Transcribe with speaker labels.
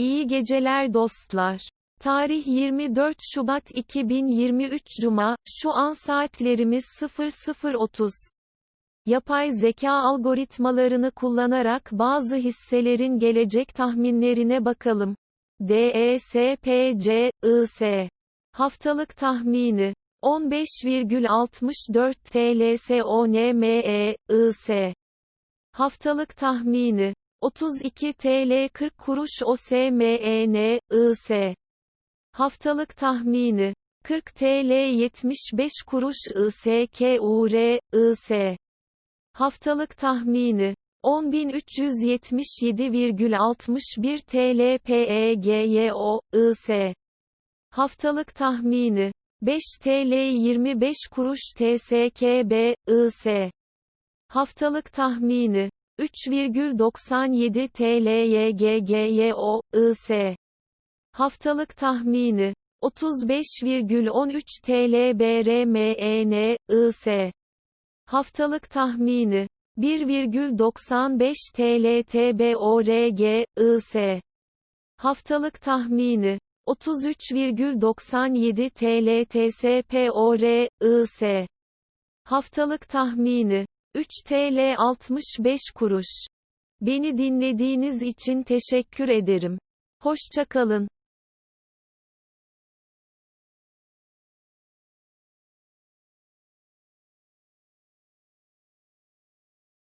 Speaker 1: İyi geceler dostlar. Tarih 24 Şubat 2023 Cuma, şu an saatlerimiz 00.30. Yapay zeka algoritmalarını kullanarak bazı hisselerin gelecek tahminlerine bakalım. DESPC, IS. Haftalık tahmini. 15,64 TL SONME, IS. Haftalık tahmini. 32 TL 40 kuruş OSMEN, IS. Haftalık tahmini. 40 TL 75 kuruş ISKUR, IS. Haftalık tahmini. 10.377,61 TL PEGYO, IS. Haftalık tahmini. 5 TL 25 kuruş TSKB, IS. Haftalık tahmini. 3,97 TL YGGYO, IS. Haftalık tahmini. 35,13 TL BRMEN. Haftalık tahmini. 1,95 TL TBORG, IS. Haftalık tahmini. 33,97 TL TSPOR. Haftalık tahmini. 3 TL 65 kuruş. Beni dinlediğiniz için teşekkür ederim. Hoşçakalın.